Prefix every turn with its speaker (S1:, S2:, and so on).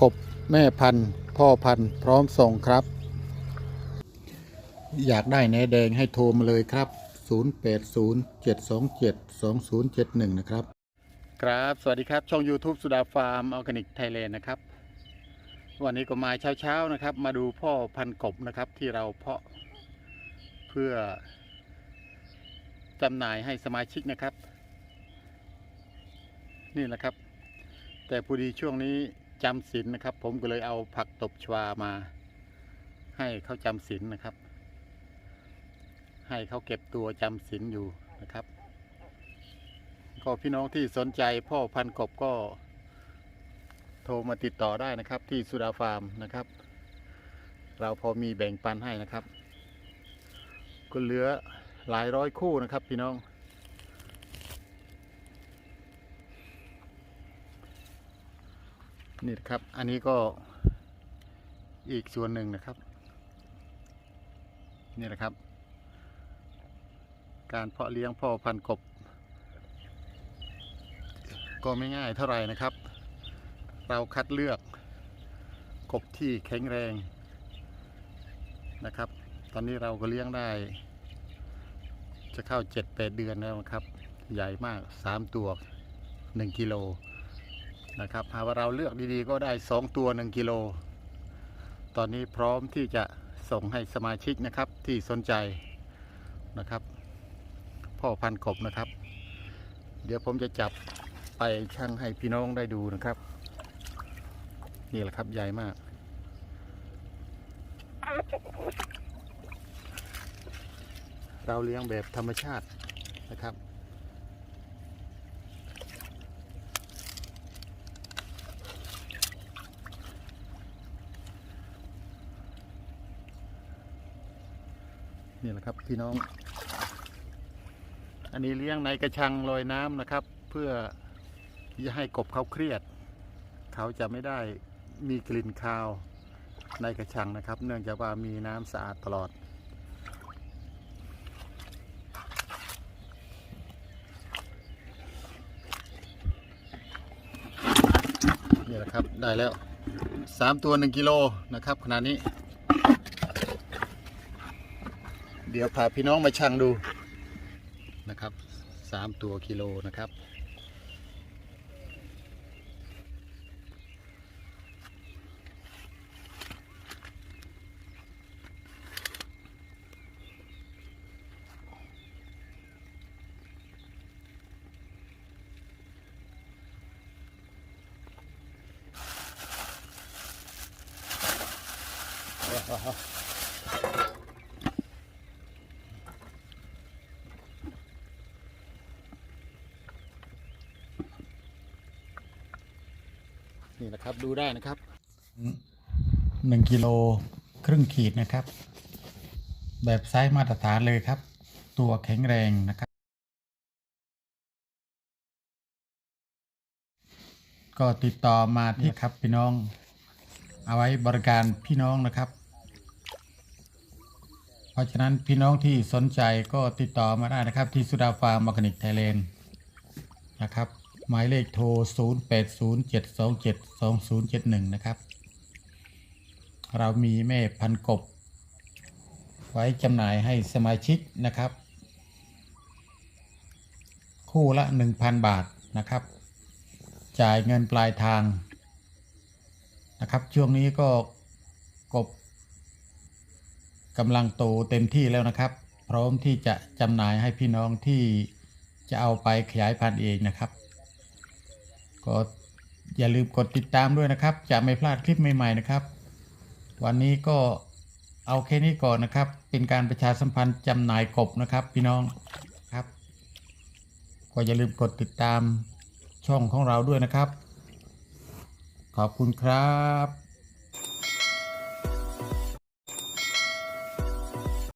S1: กบแม่พันธุ์ พ่อพันธุ์ พร้อมส่งครับ อยากได้แหนแดงให้โทรมาเลยครับ 0807272071 นะครับ ครับ สวัสดีครับ ช่อง YouTube สุดาฟาร์มออร์แกนิกไทยแลนด์นะครับ วันนี้ก็มาเช้าๆนะครับ มาดูพ่อพันธุ์กบนะครับที่เราเพาะเพื่อจำหน่ายให้สมาชิกนะครับ นี่แหละครับ แต่พอดีช่วงนี้ จำศีลนะครับ ผมก็เลยเอาผักตบชวามา ให้เขาจำศีลนะครับ ให้เขาเก็บตัวจำศีลอยู่นะครับ ก็พี่น้องที่สนใจพ่อพันกบก็ โทรมาติดต่อได้นะครับ ที่สุดาฟาร์มนะครับ เราพอมีแบ่งปันให้นะครับก็เหลือหลายร้อยคู่นะครับ พี่น้อง นี่ครับ อันนี้ก็อีกส่วนหนึ่งนะครับ นี่นะครับ การเพาะเลี้ยงพ่อพันกบ ก็ไม่ง่ายเท่าไหร่นะครับ เราคัดเลือกกบที่แข็งแรงนะครับ ตอนนี้เราก็เลี้ยงได้ จะเข้าเจ็ดแปดเดือนแล้วนะครับ ใหญ่มากสามตัวหนึ่งกิโล นะครับหากว่าเราเลือกดีๆก็ได้ 2 ตัว 1 กิโล ตอนนี้พร้อมที่จะส่งให้สมาชิกนะครับที่สนใจนะครับ พ่อพันกบนะครับ เดี๋ยวผมจะจับไปชั่งให้พี่น้องได้ดูนะครับ นี่แหละครับใหญ่มาก เราเลี้ยงแบบธรรมชาตินะครับ นี่แหละครับพี่น้อง อันนี้เลี้ยงในกระชังลอยน้ำนะครับ เพื่อจะให้กบเขาเครียด เขาจะไม่ได้มีกลิ่นคาวในกระชังนะครับ เนื่องจากว่ามีน้ำสะอาดตลอดนี่แหละครับได้แล้วสามตัวหนึ่งกิโลนะครับขนาดนี้ เดี๋ยวพาพี่น้องมาชั่งดูนะครับสามตัวกิโลนะครับ นี่นะครับ ดูได้นะครับหนึ่งกิโลครึ่งขีดนะครับ แบบไซส์มาตรฐานเลยครับ ตัวแข็งแรงนะครับ ก็ติดต่อมาที่ครับพี่น้อง เอาไว้บริการพี่น้องนะครับ เพราะฉะนั้นพี่น้องที่สนใจก็ติดต่อมาได้นะครับ ที่สุดาฟาร์มออร์แกนิกไทยแลนด์นะครับ หมายเลขโทร 0807272071 นะครับ เรามีแม่พันกบ ไว้จำหน่ายให้สมาชิกนะครับ คู่ละ 1,000 บาทนะครับ จ่ายเงินปลายทางนะครับ ช่วงนี้ก็กบกำลังโตเต็มที่แล้วนะครับ พร้อมที่จะจำหน่ายให้พี่น้องที่จะเอาไปขยายพันธุ์เองนะครับ ก็อย่าลืมกดติดตามด้วยนะครับ จะไม่พลาดคลิปใหม่ๆนะครับ วันนี้ก็เอาแค่นี้ก่อนนะครับ เป็นการประชาสัมพันธ์จำหน่ายกบนะครับ พี่น้องครับ ก็อย่าลืมกดติดตามช่องของเราด้วยนะครับ ขอบคุณครับ